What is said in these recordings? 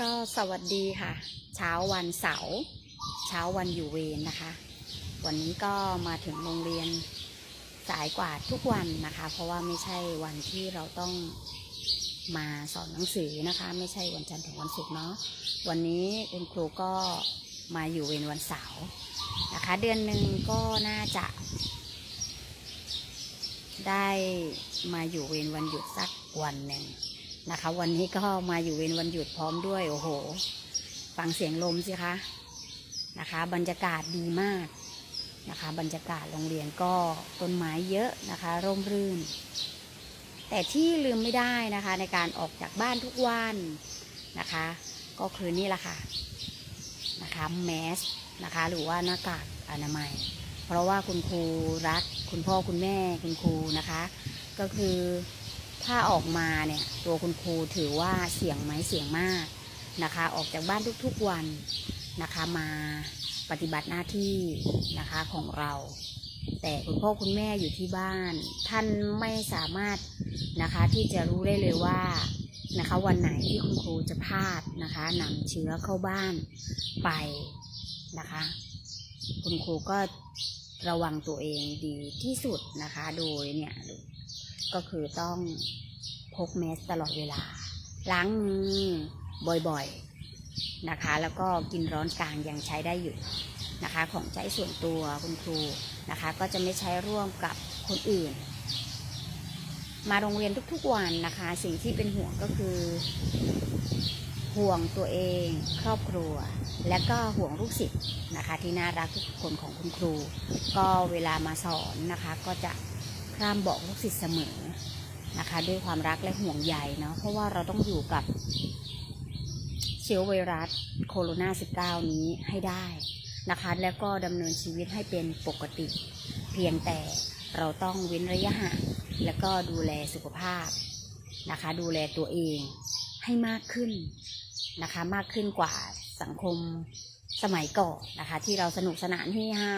ก็สวัสดีค่ะ เช้าวันเสาร์เช้าวันอยู่เวรนะคะ วันนี้ก็มาถึงโรงเรียนสายกว่าทุกวันนะคะ เพราะว่าไม่ใช่วันที่เราต้องมาสอนหนังสือนะคะ ไม่ใช่วันจันทร์ถึงวันศุกร์เนาะวันนี้คุณครูก็มาอยู่เวรวันเสาร์นะคะ เดือนหนึ่งก็น่าจะ ได้มาอยู่เวรวันหยุดสักวันหนึ่ง นะคะ วันนี้ก็มาอยู่เวรวันหยุดพร้อมด้วย โอ้โห ฟังเสียงลมสิคะนะคะ บรรยากาศดีมากนะคะ บรรยากาศโรงเรียนก็ต้นไม้เยอะนะคะ ร่มรื่น แต่ที่ลืมไม่ได้นะคะในการออกจากบ้านทุกวันนะคะ ก็คือนี่แหละค่ะนะคะแมสนะคะหรือว่าหน้ากากอนามัย เพราะว่าคุณครูรักคุณพ่อคุณแม่คุณครูนะคะ ก็คือ ถ้าออกมาเนี่ยตัวคุณครูถือว่าเสี่ยงไหมเสี่ยงมากนะคะ ออกจากบ้านทุกๆวันนะคะมาปฏิบัติหน้าที่นะคะของเรา แต่คุณพ่อคุณแม่อยู่ที่บ้าน ท่านไม่สามารถนะคะที่จะรู้ได้เลยว่านะคะวันไหนที่คุณครูจะพลาดนะคะนำเชื้อเข้าบ้านไปนะคะ คุณครูก็ระวังตัวเองดีที่สุดนะคะ โดยเนี่ย ก็คือต้องพกแมสตลอดเวลา ล้างมือบ่อยๆนะคะ แล้วก็กินร้อนกลางยังใช้ได้อยู่นะคะ ของใช้ส่วนตัวคุณครูนะคะ ก็จะไม่ใช้ร่วมกับคนอื่น มาโรงเรียนทุกๆวันนะคะ สิ่งที่เป็นห่วงก็คือ ห่วงตัวเอง ครอบครัว และก็ห่วงลูกศิษย์นะคะ ที่น่ารักทุกคนของคุณครู ก็เวลามาสอนนะคะก็จะ พร่ำบอกลูกศิษย์เสมอนะคะ ด้วยความรักและห่วงใยเนาะเพราะว่าเราต้องอยู่กับเชื้อไวรัสโคโรนา19 นี้ให้ได้นะคะ แล้วก็ดำเนินชีวิตให้เป็นปกติ เพียงแต่เราต้องเว้นระยะห่างแล้วก็ดูแลสุขภาพนะคะ ดูแลตัวเองให้มากขึ้นนะคะ มากขึ้นกว่าสังคม สมัยก่อนนะคะ ที่เราสนุกสนานเฮฮา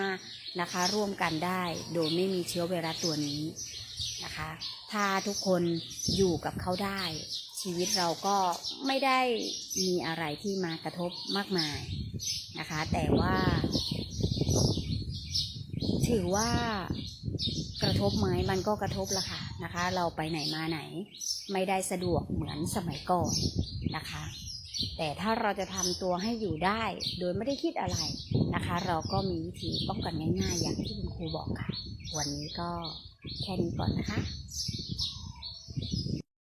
นะคะ ร่วมกันได้โดยไม่มีเชื้อไวรัสตัวนี้นะคะ ถ้าทุกคนอยู่กับเขาได้ ชีวิตเราก็ไม่ได้มีอะไรที่มากระทบมากมายนะคะ แต่ว่า ถือว่ากระทบไหมมันก็กระทบละค่ะนะคะ เราไปไหนมาไหน ไม่ได้สะดวกเหมือนสมัยก่อนนะคะ แต่ถ้าเราจะทำตัวให้อยู่ได้ โดยไม่ได้คิดอะไรนะคะ เราก็มีวิธีป้องกันง่ายๆ อย่างที่คุณครูบอกค่ะ วันนี้ก็แค่นี้ก่อนนะคะ